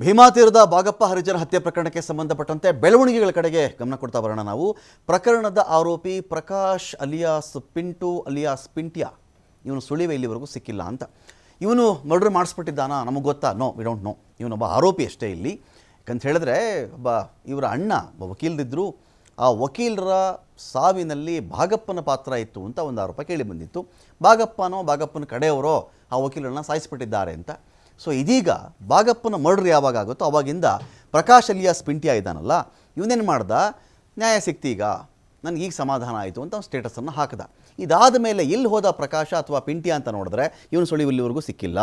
ಭೀಮಾ ತೀರದ ಬಾಗಪ್ಪ ಹರಿಜನ ಹತ್ಯೆ ಪ್ರಕರಣಕ್ಕೆ ಸಂಬಂಧಪಟ್ಟಂತೆ ಬೆಳವಣಿಗೆಗಳ ಕಡೆಗೆ ಗಮನ ಕೊಡ್ತಾ ಬರೋಣ ನಾವು. ಪ್ರಕರಣದ ಆರೋಪಿ ಪ್ರಕಾಶ್ ಅಲಿಯಾಸ್ ಪಿಂಟು, ಅಲಿಯಾಸ್ ಪಿಂಟಿಯಾ. ಇವನು ಸುಳಿವೆ ಇಲ್ಲಿವರೆಗೂ ಸಿಕ್ಕಿಲ್ಲ ಅಂತ. ಇವನು ಮರ್ಡರ್ ಮಾಡಿಸ್ಬಿಟ್ಟಿದ್ದಾನಾ? ನಮಗೆ ಗೊತ್ತಾ? ನೋ ವಿ ಡೋಂಟ್ ನೋ ಇವನೊಬ್ಬ ಆರೋಪಿ ಅಷ್ಟೇ ಇಲ್ಲಿ. ಯಾಕಂತ ಹೇಳಿದ್ರೆ, ಒಬ್ಬ ಇವರ ಅಣ್ಣ, ಒಬ್ಬ ವಕೀಲರಿದ್ದರು ಆ ವಕೀಲರ ಸಾವಿನಲ್ಲಿ ಭಾಗಪ್ಪನ ಪಾತ್ರ ಇತ್ತು ಅಂತ ಒಂದು ಆರೋಪ ಕೇಳಿ ಬಂದಿತ್ತು. ಭಾಗಪ್ಪನೋ ಭಾಗಪ್ಪನ ಕಡೆಯವರೋ ಆ ವಕೀಲರನ್ನ ಸಾಯಿಸ್ಬಿಟ್ಟಿದ್ದಾರೆ ಅಂತ. ಸೊ ಇದೀಗ ಭಾಗಪ್ಪನ ಮರ್ಡ್ರ್ ಯಾವಾಗ ಆಗುತ್ತೋ ಅವಾಗಿಂದ ಪ್ರಕಾಶ್ ಅಲಿಯಾಸ್ ಪಿಂಟಿಯಾ ಇದ್ದಾನಲ್ಲ, ಇವನೇನು ಮಾಡ್ದ? ನ್ಯಾಯ ಸಿಕ್ತೀಗ ನನಗೆ ಈಗ ಸಮಾಧಾನ ಆಯಿತು ಅಂತ ಅವ್ನು ಸ್ಟೇಟಸನ್ನು ಹಾಕಿದ. ಇದಾದ ಮೇಲೆ ಎಲ್ಲಿ ಹೋದ ಪ್ರಕಾಶ ಅಥವಾ ಪಿಂಟಿಯಾ ಅಂತ ನೋಡಿದ್ರೆ ಇವನು ಸುಳಿವು ಇಲ್ಲಿವರೆಗೂ ಸಿಕ್ಕಿಲ್ಲ.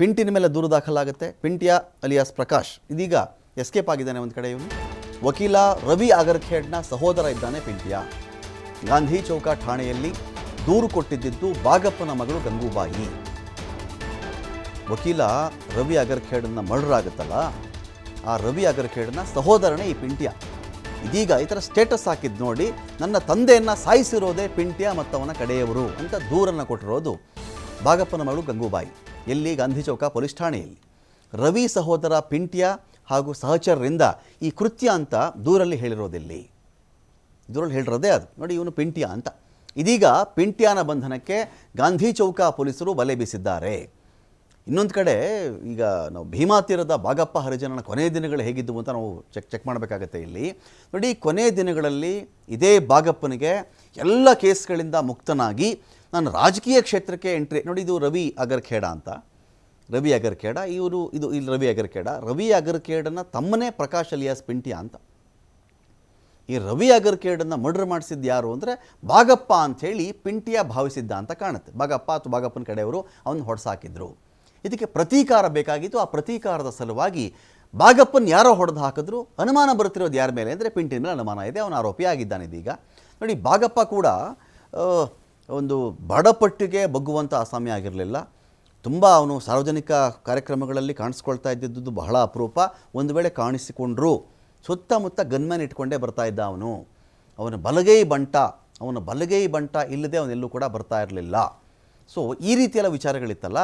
ಪಿಂಟಿನ ಮೇಲೆ ದೂರು ದಾಖಲಾಗುತ್ತೆ. ಪಿಂಟಿಯಾ ಅಲಿಯಾಸ್ ಪ್ರಕಾಶ್. ಇದೀಗ ಎಸ್ಕೇಪ್ ಆಗಿದ್ದಾನೆ ಒಂದು ಕಡೆ ಇವನು. ವಕೀಲ ರವಿ ಅಗರ್ಖೇಡ್ನ ಸಹೋದರ ಇದ್ದಾನೆ ಪಿಂಟಿಯಾ. ಗಾಂಧಿ ಚೌಕ ಠಾಣೆಯಲ್ಲಿ ದೂರು ಕೊಟ್ಟಿದ್ದಿದ್ದು ಬಾಗಪ್ಪನ ಮಗಳು ಗಂಗೂಬಾಯಿ. ವಕೀಲ ರವಿ ಅಗರ್ಖೇಡನ್ನ ಮರ್ಡರ್ ಆಗುತ್ತಲ್ಲ, ಆ ರವಿ ಅಗರ್ಖೇಡನ್ನ ಸಹೋದರನೇ ಈ ಪಿಂಟ್ಯ. ಇದೀಗ ಈ ಥರ ಸ್ಟೇಟಸ್ ಹಾಕಿದ್ದು ನೋಡಿ ನನ್ನ ತಂದೆಯನ್ನು ಸಾಯಿಸಿರೋದೇ ಪಿಂಟ್ಯ ಮತ್ತವನ ಕಡೆಯವರು ಅಂತ ದೂರನ್ನು ಕೊಟ್ಟಿರೋದು ಬಾಗಪ್ಪನ ಮಗಳು ಗಂಗೂಬಾಯಿ. ಎಲ್ಲಿ ಗಾಂಧಿ ಚೌಕ ಪೊಲೀಸ್ ಠಾಣೆಯಲ್ಲಿ ರವಿ ಸಹೋದರ ಪಿಂಟ್ಯ ಹಾಗೂ ಸಹಚರರಿಂದ ಈ ಕೃತ್ಯ ಅಂತ ದೂರಲ್ಲಿ ಹೇಳಿರೋದಿಲ್ಲಿ? ದೂರಲ್ಲಿ ಹೇಳಿರೋದೇ ಅದು. ನೋಡಿ ಇವನು ಪಿಂಟ್ಯ ಅಂತ. ಇದೀಗ ಪಿಂಟ್ಯಾನ ಬಂಧನಕ್ಕೆ ಗಾಂಧಿ ಚೌಕ ಪೊಲೀಸರು ಬಲೆ ಬೀಸಿದ್ದಾರೆ. ಇನ್ನೊಂದು ಕಡೆ ಈಗ ನಾವು ಭೀಮಾ ತೀರದ ಬಾಗಪ್ಪ ಹರಿಜನನ ಕೊನೆಯ ದಿನಗಳು ಹೇಗಿದ್ದವು ಅಂತ ನಾವು ಚೆಕ್ ಚೆಕ್ ಮಾಡಬೇಕಾಗತ್ತೆ ಇಲ್ಲಿ. ನೋಡಿ ಕೊನೆಯ ದಿನಗಳಲ್ಲಿ ಇದೇ ಬಾಗಪ್ಪನಿಗೆ ಎಲ್ಲ ಕೇಸ್ಗಳಿಂದ ಮುಕ್ತನಾಗಿ ನಾನು ರಾಜಕೀಯ ಕ್ಷೇತ್ರಕ್ಕೆ ಎಂಟ್ರಿ, ನೋಡಿ ಇದು ರವಿ ಅಗರ್ಖೇಡ ಅಂತ. ರವಿ ಅಗರ್ಖೇಡ, ಇವರು ಇದು ಇಲ್ಲಿ ರವಿ ಅಗರ್ಖೇಡ. ರವಿ ಅಗರ್ಖೇಡನ ತಮ್ಮನೇ ಪ್ರಕಾಶ್ ಅಲಿಯಾಸ್ ಪಿಂಟಿಯ ಅಂತ. ಈ ರವಿ ಅಗರ್ಕೇಡನ್ನು ಮರ್ಡರ್ ಮಾಡಿಸಿದ್ದು ಯಾರು ಅಂದರೆ ಬಾಗಪ್ಪ ಅಂಥೇಳಿ ಪಿಂಟಿಯ ಭಾವಿಸಿದ್ದ ಅಂತ ಕಾಣುತ್ತೆ. ಬಾಗಪ್ಪ ಅಥವಾ ಬಾಗಪ್ಪನ ಕಡೆಯವರು ಅವನು ಹೊಡೆಸಾಕಿದ್ರು. ಇದಕ್ಕೆ ಪ್ರತೀಕಾರ ಬೇಕಾಗಿತ್ತು. ಆ ಪ್ರತೀಕಾರದ ಸಲುವಾಗಿ ಬಾಗಪ್ಪನ ಯಾರೋ ಹೊಡೆದು ಹಾಕಿದ್ರು. ಅನುಮಾನ ಬರ್ತಿರೋದು ಯಾರ ಮೇಲೆ ಅಂದರೆ ಪಿಂಟಿನ ಮೇಲೆ ಅನುಮಾನ ಇದೆ. ಅವನ ಆರೋಪಿ ಆಗಿದ್ದಾನೆ ಇದೀಗ. ನೋಡಿ, ಬಾಗಪ್ಪ ಕೂಡ ಒಂದು ಬಡಪಟ್ಟಿಗೆ ಬಗ್ಗುವಂಥ ಅಸಾಮ್ಯ ಆಗಿರಲಿಲ್ಲ. ತುಂಬ ಅವನು ಸಾರ್ವಜನಿಕ ಕಾರ್ಯಕ್ರಮಗಳಲ್ಲಿ ಕಾಣಿಸ್ಕೊಳ್ತಾ ಇದ್ದಿದ್ದು ಬಹಳ ಅಪರೂಪ. ಒಂದು ವೇಳೆ ಕಾಣಿಸಿಕೊಂಡ್ರು, ಸುತ್ತಮುತ್ತ ಗನ್ಮ್ಯಾನ್ ಇಟ್ಕೊಂಡೇ ಬರ್ತಾ ಇದ್ದ ಅವನು. ಅವನ ಬಲಗೈ ಬಂಟ, ಅವನ ಬಲಗೈ ಬಂಟ ಇಲ್ಲದೆ ಅವನೆಲ್ಲೂ ಕೂಡ ಬರ್ತಾ ಇರಲಿಲ್ಲ. ಸೊ ಈ ರೀತಿಯೆಲ್ಲ ವಿಚಾರಗಳಿತ್ತಲ್ಲ.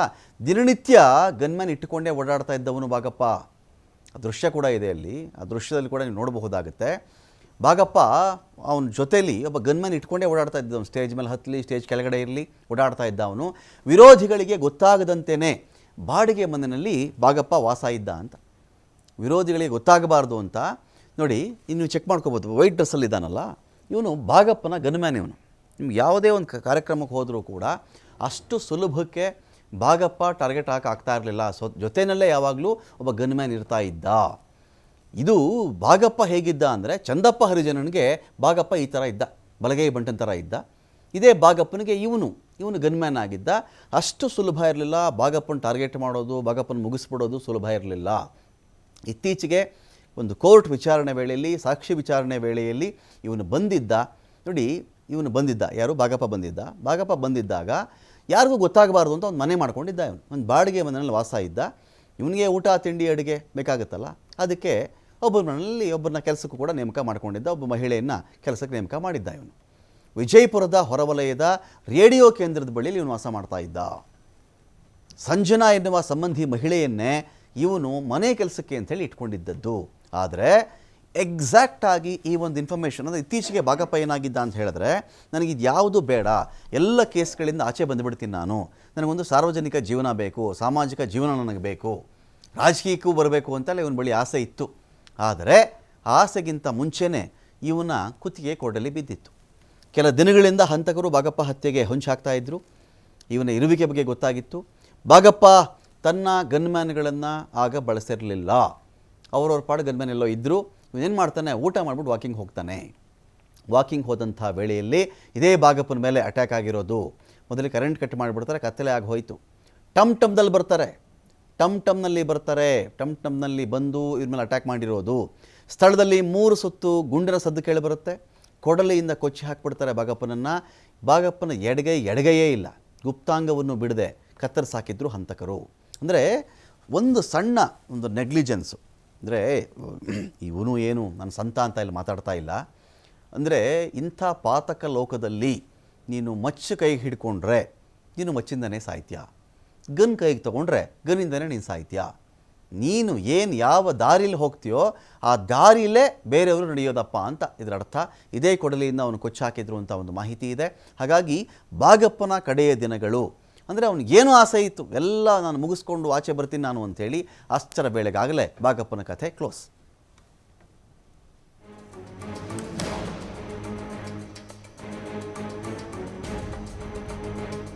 ದಿನನಿತ್ಯ ಗನ್ಮ್ಯಾನ್ ಇಟ್ಟುಕೊಂಡೇ ಓಡಾಡ್ತಾ ಇದ್ದವನು ಭಾಗಪ್ಪ ದೃಶ್ಯ ಕೂಡ ಇದೆ ಅಲ್ಲಿ. ಆ ದೃಶ್ಯದಲ್ಲಿ ಕೂಡ ನೀವು ನೋಡಬಹುದಾಗುತ್ತೆ. ಭಾಗಪ್ಪ ಅವನ ಜೊತೆಯಲ್ಲಿ ಒಬ್ಬ ಗನ್ಮ್ಯಾನ್ ಇಟ್ಕೊಂಡೇ ಓಡಾಡ್ತಾ ಇದ್ದ ಅವನು ಸ್ಟೇಜ್ ಮೇಲೆ ಹತ್ತಲಿ ಸ್ಟೇಜ್ ಕೆಳಗಡೆ ಇರಲಿ ಓಡಾಡ್ತಾ ಇದ್ದ ಅವನು ವಿರೋಧಿಗಳಿಗೆ ಗೊತ್ತಾಗದಂತೆಯೇ ಬಾಡಿಗೆ ಮನೆಯಲ್ಲಿ ಭಾಗಪ್ಪ ವಾಸ ಇದ್ದ ಅಂತ. ವಿರೋಧಿಗಳಿಗೆ ಗೊತ್ತಾಗಬಾರ್ದು ಅಂತ. ನೋಡಿ, ಇನ್ನು ಚೆಕ್ ಮಾಡ್ಕೋಬೋದು. ವೈಟ್ ಡ್ರೆಸ್ಸಲ್ಲಿ ಇದ್ದಾನಲ್ಲ. ಇವನು ಭಾಗಪ್ಪನ ಗನ್ಮ್ಯಾನ್ ಇವನು. ನಿಮ್ಗೆ ಯಾವುದೇ ಒಂದು ಕಾರ್ಯಕ್ರಮಕ್ಕೆ ಹೋದರೂ ಕೂಡ ಅಷ್ಟು ಸುಲಭಕ್ಕೆ ಭಾಗಪ್ಪ ಟಾರ್ಗೆಟ್ ಆಗ್ತಾ ಇರಲಿಲ್ಲ. ಸೊ ಜೊತೆಯಲ್ಲೇ ಯಾವಾಗಲೂ ಒಬ್ಬ ಗನ್ಮ್ಯಾನ್ ಇರ್ತಾ ಇದ್ದ. ಇದು ಭಾಗಪ್ಪ ಹೇಗಿದ್ದ ಅಂದರೆ ಚಂದಪ್ಪ ಹರಿಜನನಿಗೆ ಭಾಗಪ್ಪ ಈ ಥರ ಇದ್ದ. ಬಲಗೈ ಬಂಟನ್ ಥರ ಇದ್ದ. ಇದೇ ಭಾಗಪ್ಪನಿಗೆ ಇವನು ಇವನು ಗನ್ಮ್ಯಾನ್ ಆಗಿದ್ದ. ಅಷ್ಟು ಸುಲಭ ಇರಲಿಲ್ಲ. ಭಾಗಪ್ಪನ ಟಾರ್ಗೆಟ್ ಮಾಡೋದು, ಭಾಗಪ್ಪನ ಮುಗಿಸ್ಬಿಡೋದು ಸುಲಭ ಇರಲಿಲ್ಲ. ಇತ್ತೀಚೆಗೆ ಒಂದು ಕೋರ್ಟ್ ವಿಚಾರಣೆ ವೇಳೆಯಲ್ಲಿ, ಸಾಕ್ಷಿ ವಿಚಾರಣೆ ವೇಳೆಯಲ್ಲಿ ಇವನು ಬಂದಿದ್ದ. ನೋಡಿ, ಇವನು ಬಂದಿದ್ದ. ಯಾರು? ಭಾಗಪ್ಪ ಬಂದಿದ್ದ. ಭಾಗಪ್ಪ ಬಂದಿದ್ದಾಗ ಯಾರಿಗೂ ಗೊತ್ತಾಗಬಾರ್ದು ಅಂತ ಒಂದು ಮನೆ ಮಾಡ್ಕೊಂಡಿದ್ದ ಇವನು. ಒಂದು ಬಾಡಿಗೆ ಮನೆಯಲ್ಲಿ ವಾಸ ಇದ್ದ. ಇವನಿಗೆ ಊಟ, ತಿಂಡಿ, ಅಡುಗೆ ಬೇಕಾಗುತ್ತಲ್ಲ? ಅದಕ್ಕೆ ಒಬ್ಬರ ಮನೆಯಲ್ಲಿ ಒಬ್ಬರನ್ನ ಕೆಲಸಕ್ಕೂ ಕೂಡ ನೇಮಕ ಮಾಡ್ಕೊಂಡಿದ್ದ. ಒಬ್ಬ ಮಹಿಳೆಯನ್ನು ಕೆಲಸಕ್ಕೆ ನೇಮಕ ಮಾಡಿದ್ದ ಇವನು. ವಿಜಯಪುರದ ಹೊರವಲಯದ ರೇಡಿಯೋ ಕೇಂದ್ರದ ಬಳಿಯಲ್ಲಿ ಇವನು ವಾಸ ಮಾಡ್ತಾ ಇದ್ದ. ಸಂಜನಾ ಎನ್ನುವ ಸಂಬಂಧಿ ಮಹಿಳೆಯನ್ನೇ ಇವನು ಮನೆ ಕೆಲಸಕ್ಕೆ ಅಂತೇಳಿ ಇಟ್ಕೊಂಡಿದ್ದದ್ದು. ಆದರೆ ಎಕ್ಸಾಕ್ಟ್ ಆಗಿ ಈ ಒಂದು ಇನ್ಫಾರ್ಮೇಷನ್ ಅಂದರೆ ಇತ್ತೀಚೆಗೆ ಭಾಗಪ್ಪ ಏನಾಗಿದ್ದ ಅಂತ ಹೇಳಿದ್ರೆ ನನಗಿದು ಯಾವುದು ಬೇಡ, ಎಲ್ಲ ಕೇಸ್ಗಳಿಂದ ಆಚೆ ಬಂದುಬಿಡ್ತೀನಿ ನಾನು. ನನಗೊಂದು ಸಾರ್ವಜನಿಕ ಜೀವನ ಬೇಕು, ಸಾಮಾಜಿಕ ಜೀವನ ನನಗೆ ಬೇಕು, ರಾಜಕೀಯಕ್ಕೂ ಬರಬೇಕು ಅಂತಲೇ ಇವನ ಬಳಿ ಆಸೆ ಇತ್ತು. ಆದರೆ ಆಸೆಗಿಂತ ಮುಂಚೆನೇ ಇವನ ಕುತ್ತಿಗೆ ಕೊಡಲಿ ಬಿದ್ದಿತ್ತು. ಕೆಲ ದಿನಗಳಿಂದ ಹಂತಕರು ಭಾಗಪ್ಪ ಹತ್ಯೆಗೆ ಹೊಂಚಾಕ್ತಾ ಇದ್ದರು ಇವನ ಇರುವಿಕೆ ಬಗ್ಗೆ ಗೊತ್ತಾಗಿತ್ತು. ಭಾಗಪ್ಪ ತನ್ನ ಗನ್ಮ್ಯಾನ್ಗಳನ್ನು ಆಗ ಬಳಸಿರಲಿಲ್ಲ. ಅವರವ್ರ ಪಾಡು ಗನ್ಮ್ಯಾನ್ ಎಲ್ಲೋ ಇದ್ದರು ಇವನೇನು ಮಾಡ್ತಾನೆ? ಊಟ ಮಾಡಿಬಿಟ್ಟು ವಾಕಿಂಗ್ ಹೋಗ್ತಾನೆ. ವಾಕಿಂಗ್ ಹೋದಂಥ ವೇಳೆಯಲ್ಲಿ ಇದೇ ಬಾಗಪ್ಪನ ಮೇಲೆ ಅಟ್ಯಾಕ್ ಆಗಿರೋದು. ಮೊದಲು ಕರೆಂಟ್ ಕಟ್ ಮಾಡಿಬಿಡ್ತಾರೆ, ಕತ್ತಲೆ ಆಗಿ ಹೋಯಿತು. ಟಮ್ ಟಮ್ದಲ್ಲಿ ಬರ್ತಾರೆ. ಟಮ್ ಟಮ್ನಲ್ಲಿ ಬರ್ತಾರೆ. ಟಮ್ ಟಮ್ನಲ್ಲಿ ಬಂದು ಇವ್ರ ಮೇಲೆ ಅಟ್ಯಾಕ್ ಮಾಡಿರೋದು. ಸ್ಥಳದಲ್ಲಿ ಮೂರು ಸುತ್ತು ಗುಂಡಿನ ಸದ್ದು ಕೇಳಿ ಬರುತ್ತೆ. ಕೊಡಲಿಯಿಂದ ಕೊಚ್ಚಿ ಹಾಕ್ಬಿಡ್ತಾರೆ ಬಾಗಪ್ಪನನ್ನು ಬಾಗಪ್ಪನ ಎಡಗೈ ಎಡಗೈಯೇ ಇಲ್ಲ. ಗುಪ್ತಾಂಗವನ್ನು ಬಿಡದೆ ಕತ್ತರಿಸಾಕಿದ್ರು ಹಂತಕರು. ಅಂದರೆ ಒಂದು ಸಣ್ಣ ಒಂದು ನೆಗ್ಲಿಜೆನ್ಸು ಅಂದರೆ ಇವನು ಏನು, ನನ್ನ ಸಂತ ಅಂತ ಇಲ್ಲಿ ಮಾತಾಡ್ತಾ ಇಲ್ಲ. ಅಂದರೆ, ಇಂಥ ಪಾತಕ ಲೋಕದಲ್ಲಿ ನೀನು ಮಚ್ಚು ಕೈಗೆ ಹಿಡ್ಕೊಂಡ್ರೆ, ನೀನು ಮಚ್ಚಿಂದನೇ ಸಾಹಿತ್ಯ ಗನ್ ಕೈಗೆ ತೊಗೊಂಡ್ರೆ, ಗನ್ನಿಂದನೇ ನೀನು ಸಾಹಿತ್ಯ ನೀನು ಏನು ಯಾವ ದಾರಿಲಿ ಹೋಗ್ತೀಯೋ, ಆ ದಾರಿಲೇ ಬೇರೆಯವರು ನಡೆಯೋದಪ್ಪ ಅಂತ ಇದರ ಅರ್ಥ. ಇದೇ ಕೊಡಲಿಯಿಂದ ಅವನು ಕೊಚ್ಚಾಕಿದ್ರು ಅಂತ ಒಂದು ಮಾಹಿತಿ ಇದೆ. ಹಾಗಾಗಿ, ಬಾಗಪ್ಪನ ಕಡೆಯ ದಿನಗಳು ಅಂದರೆ ಅವನಿಗೇನು ಆಸೆ ಇತ್ತು? ಎಲ್ಲ ನಾನು ಮುಗಿಸ್ಕೊಂಡು ಆಚೆ ಬರ್ತೀನಿ ನಾನು ಅಂತೇಳಿ ಅಷ್ಟರ ಬೇಳೆಗಾಗಲೇ ಬಾಗಪ್ಪನ ಕಥೆ ಕ್ಲೋಸ್